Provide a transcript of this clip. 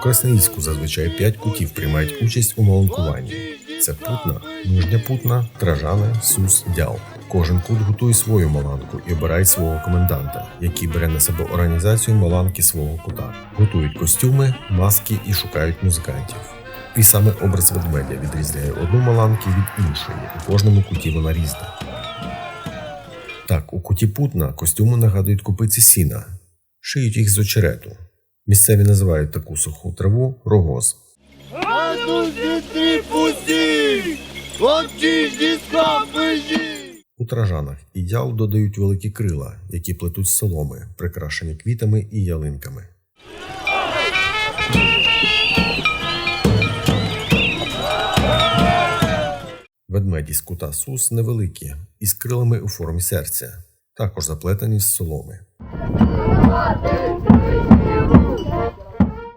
Красноїльську зазвичай п'ять кутів приймають участь у маланкуванні. Це путна, нижня путна, тражани, сус, дял. Кожен кут готує свою маланку і обирає свого коменданта, який бере на себе організацію маланки свого кута. Готують костюми, маски і шукають музикантів. І саме образ ведмедя відрізняє одну маланки від іншої. У кожному куті вона різна. Так, у куті путна костюми нагадують купиці сіна, шиють їх з очерету. Місцеві називають таку суху траву рогоз. У тражанах і дял додають великі крила, які плетуть з соломи, прикрашені квітами і ялинками. Ведмеді з кута сус невеликі, із крилами у формі серця, також заплетені з соломи.